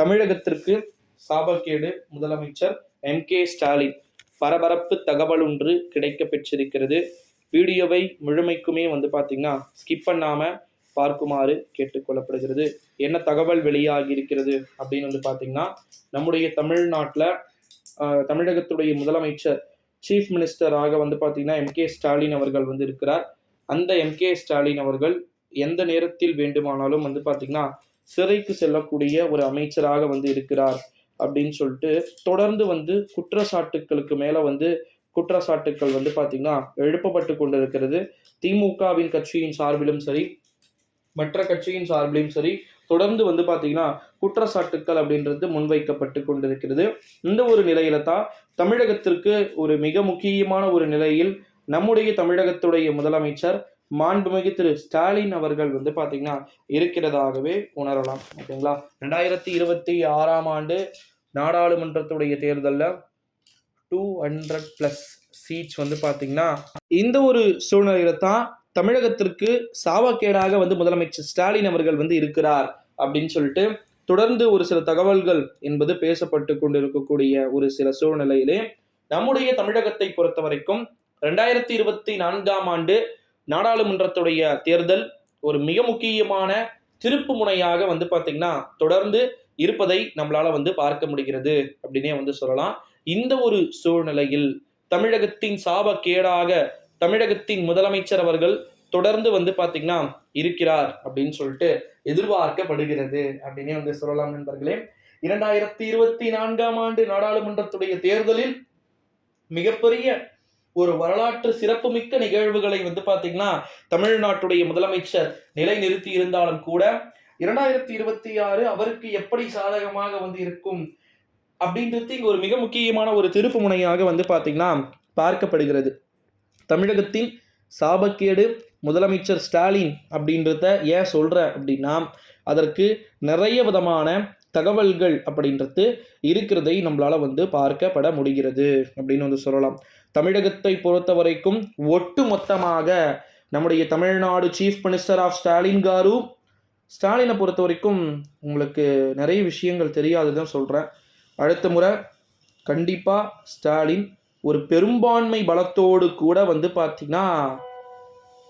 தமிழகத்திற்கு சாபக்கேடு முதலமைச்சர் M. K. Stalin. பரபரப்பு தகவல் ஒன்று கிடைக்க பெற்றிருக்கிறது. வீடியோவை முழுமைக்குமே வந்து பார்த்தீங்கன்னா ஸ்கிப் பண்ணாமல் பார்க்குமாறு கேட்டுக்கொள்ளப்படுகிறது என்ன தகவல் வெளியாகி இருக்கிறது அப்படின்னு வந்து பார்த்தீங்கன்னா நம்முடைய தமிழ்நாட்டில் தமிழகத்துடைய முதலமைச்சர் சீஃப் மினிஸ்டராக வந்து பார்த்தீங்கன்னா எம். கே. ஸ்டாலின் அவர்கள் வந்து இருக்கிறார். அந்த எம். கே. ஸ்டாலின் அவர்கள் எந்த நேரத்தில் வேண்டுமானாலும் வந்து பார்த்தீங்கன்னா சிறைக்கு செல்லக்கூடிய ஒரு அமைச்சராக வந்து இருக்கிறார் அப்படின்னு சொல்லிட்டு தொடர்ந்து வந்து குற்றச்சாட்டுக்களுக்கு மேலே வந்து குற்றச்சாட்டுக்கள் வந்து பார்த்திங்கன்னா எழுப்பப்பட்டு கொண்டிருக்கிறது. திமுகவின் கட்சியின் சார்பிலும் சரி மற்ற கட்சியின் சார்பிலும் சரி தொடர்ந்து வந்து பார்த்தீங்கன்னா குற்றச்சாட்டுக்கள் அப்படின்றது முன்வைக்கப்பட்டு கொண்டிருக்கிறது. இந்த ஒரு நிலையில தான் தமிழகத்திற்கு ஒரு மிக முக்கியமான ஒரு நிலையில் நம்முடைய தமிழகத்துடைய முதலமைச்சர் மாண்புமிகு திரு ஸ்டாலின் அவர்கள் வந்து பார்த்தீங்கன்னா இருக்கிறதாகவே உணரலாம். ஓகேங்களா? ரெண்டாயிரத்தி இருபத்தி ஆறாம் ஆண்டு நாடாளுமன்றத்துடைய தேர்தலில் டூ ஹண்ட்ரட் ப்ளஸ் சீட்ஸ் வந்து பார்த்தீங்கன்னா இந்த ஒரு சூழ்நிலையில தான் தமிழகத்திற்கு சாவக்கேடாக வந்து முதலமைச்சர் ஸ்டாலின் அவர்கள் வந்து இருக்கிறார் அப்படின்னு சொல்லிட்டு தொடர்ந்து ஒரு சில தகவல்கள் என்பது பேசப்பட்டு கொண்டிருக்கக்கூடிய ஒரு சில சூழ்நிலையிலே நம்முடைய தமிழகத்தை பொறுத்த வரைக்கும் ரெண்டாயிரத்தி இருபத்தி நான்காம் ஆண்டு நாடாளுமன்றத்துடைய தேர்தல் ஒரு மிக முக்கியமான திருப்பு முனையாக வந்து பார்த்திங்கன்னா தொடர்ந்து இருப்பதை நம்மளால் வந்து பார்க்க முடிகிறது அப்படின்னே வந்து சொல்லலாம். இந்த ஒரு சூழ்நிலையில் தமிழகத்தின் சாபக்கேடாக தமிழகத்தின் முதலமைச்சர் அவர்கள் தொடர்ந்து வந்து பார்த்திங்கன்னா இருக்கிறார் அப்படின்னு சொல்லிட்டு எதிர்பார்க்கப்படுகிறது அப்படின்னே வந்து சொல்லலாம் நண்பர்களே. இரண்டாயிரத்தி இருபத்தி நான்காம் ஆண்டு நாடாளுமன்றத்துடைய தேர்தலில் மிகப்பெரிய ஒரு வரலாற்று சிறப்புமிக்க நிகழ்வுகளை வந்து பார்த்தீங்கன்னா தமிழ்நாட்டுடைய முதலமைச்சர் நிலைநிறுத்தி இருந்தாலும் கூட இரண்டாயிரத்தி இருபத்தி ஆறு அவருக்கு எப்படி சாதகமாக வந்து இருக்கும் அப்படின்றது இங்கே ஒரு மிக முக்கியமான ஒரு திருப்பு முனையாக வந்து பார்த்தீங்கன்னா பார்க்கப்படுகிறது. தமிழகத்தின் சாபக்கேடு முதலமைச்சர் ஸ்டாலின் அப்படின்றத ஏன் சொல்கிறேன் அப்படின்னா அதற்கு நிறைய விதமான தகவல்கள் அப்படின்றது இருக்கிறதை நம்மளால் வந்து பார்க்கப்பட முடிகிறது அப்படின்னு வந்து சொல்லலாம். தமிழகத்தை பொறுத்த வரைக்கும் ஒட்டு மொத்தமாக நம்முடைய Tamil Nadu chief minister of Stalin car ஸ்டாலினை பொறுத்த வரைக்கும் உங்களுக்கு நிறைய விஷயங்கள் தெரியாதுதான் சொல்கிறேன் அடுத்த முறை கண்டிப்பாக ஸ்டாலின் ஒரு பெரும்பான்மை பலத்தோடு கூட வந்து பார்த்தீங்கன்னா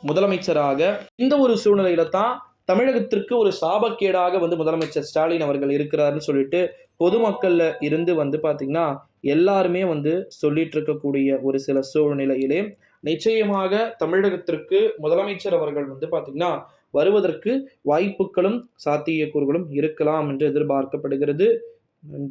முதலமைச்சராக இந்த ஒரு சூழ்நிலையில தான் தமிழகத்திற்கு ஒரு சாபக்கேடாக வந்து முதலமைச்சர் ஸ்டாலின் அவர்கள் இருக்கிறாருன்னு சொல்லிட்டு பொதுமக்கள்ல இருந்து வந்து பார்த்திங்கன்னா எல்லாருமே வந்து சொல்லிட்டு இருக்கக்கூடிய ஒரு சில சூழ்நிலையிலே நிச்சயமாக தமிழகத்திற்கு முதலமைச்சர் அவர்கள் வந்து பார்த்திங்கன்னா வருவதற்கு வாய்ப்புகளும் சாத்தியக்கூறுகளும் இருக்கலாம் என்று எதிர்பார்க்கப்படுகிறது. நன்றி.